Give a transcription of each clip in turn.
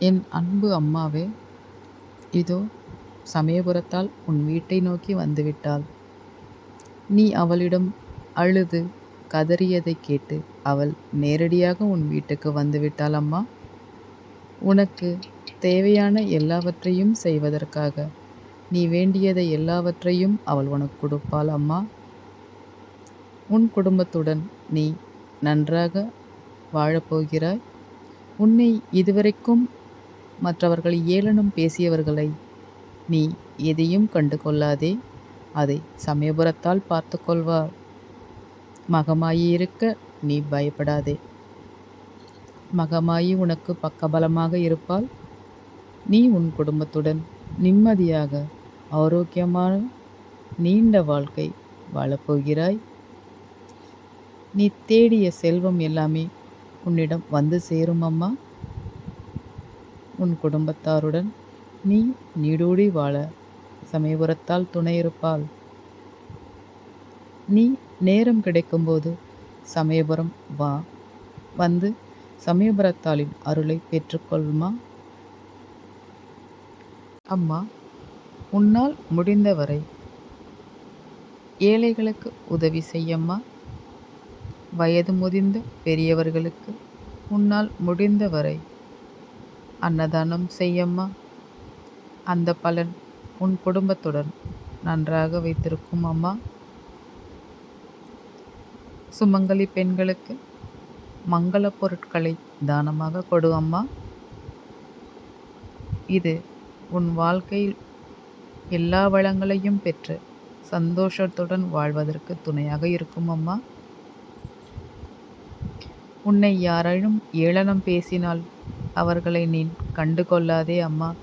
என் அன்பு அம்மாவே இதோ சமயபுரத்தால் உன் வீட்டை நோக்கி வந்துவிட்டாள். நீ அவளிடம் அழுது கதறியதைக் கேட்டு அவள் நேரடியாக உன் வீட்டுக்கு வந்துவிட்டாள் அம்மா. உனக்கு தேவையான எல்லாவற்றையும் செய்வதற்காக நீ வேண்டியதை எல்லாவற்றையும் அவள் உனக்கு கொடுப்பாள் அம்மா. உன் குடும்பத்துடன் நீ நன்றாக வாழப்போகிறாய். உன்னை இதுவரைக்கும் மற்றவர்கள் ஏளனம் பேசியவர்களை நீ எதையும் கண்டு கொள்ளாதே அதை சமயபுரத்தால் பார்த்து கொள்வார் மகமாயிருக்க நீ பயப்படாதே. மகமாயி உனக்கு பக்கபலமாக இருப்பாள். நீ உன் குடும்பத்துடன் நிம்மதியாக ஆரோக்கியமான நீண்ட வாழ்க்கை வாழப்போகிறாய். நீ தேடிய செல்வம் எல்லாமே உன்னிடம் வந்து சேரும் அம்மா உன் குடும்பத்தாருடன் நீ நீடூடி வாழ சமயபுரத்தால் துணை இருப்பாள் நீ நேரம் கிடைக்கும்போது சமயபுரம் வா. வந்து சமயபுரத்தாளின் அருளை பெற்றுக்கொள்மா அம்மா உன்னால் முடிந்தவரை ஏழைகளுக்கு உதவி செய்யம்மா. வயது முதிர்ந்த பெரியவர்களுக்கு உன்னால் முடிந்தவரை அன்னதானம் செய்யம்மா. அந்த பலன் உன் குடும்பத்துடன் நன்றாக வைத்திருக்கும் அம்மா. சுமங்கலி பெண்களுக்கு மங்கள பொருட்களை தானமாக கொடு அம்மா. இது உன் வாழ்க்கையில் எல்லா வளங்களையும் பெற்று சந்தோஷத்துடன் வாழ்வதற்கு துணையாக இருக்கும் அம்மா. உன்னை யாரேனும் ஏளனம் பேசினால் அவர்களை நீ கண்டு கொள்ளாதே அம்மா.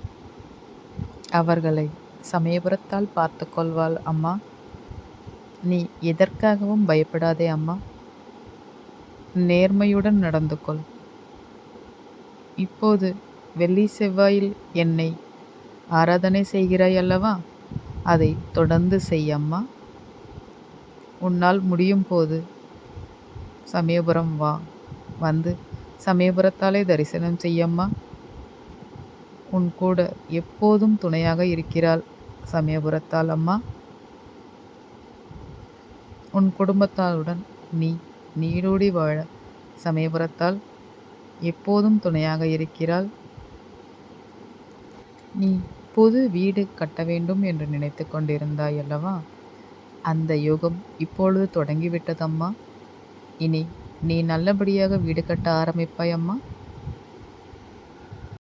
அவர்களை சமயபுரத்தால் பார்த்து கொள்வாள் அம்மா. நீ எதற்காகவும் பயப்படாதே அம்மா. நேர்மையுடன் நடந்து கொள் இப்போது வெள்ளி செவ்வாயில் என்னை ஆராதனை செய்கிறாய் அல்லவா? அதை தொடர்ந்து செய்யம்மா உன்னால் முடியும் போது சமயபுரம் வா. வந்து சமயபுரத்தாலே தரிசனம் செய்யம்மா. உன் கூட எப்போதும் துணையாக இருக்கிறாள் சமயபுரத்தால் அம்மா. உன் குடும்பத்தாளுடன் நீ நீடூடி வாழ சமயபுரத்தால் எப்போதும் துணையாக இருக்கிறாள். நீ புது வீடு கட்ட வேண்டும் என்று நினைத்து கொண்டிருந்தாய் அல்லவா? அந்த யோகம் இப்பொழுது தொடங்கிவிட்டதம்மா. இனி நீ நல்லபடியாக வீடு கட்ட ஆரம்பிப்பாய் அம்மா.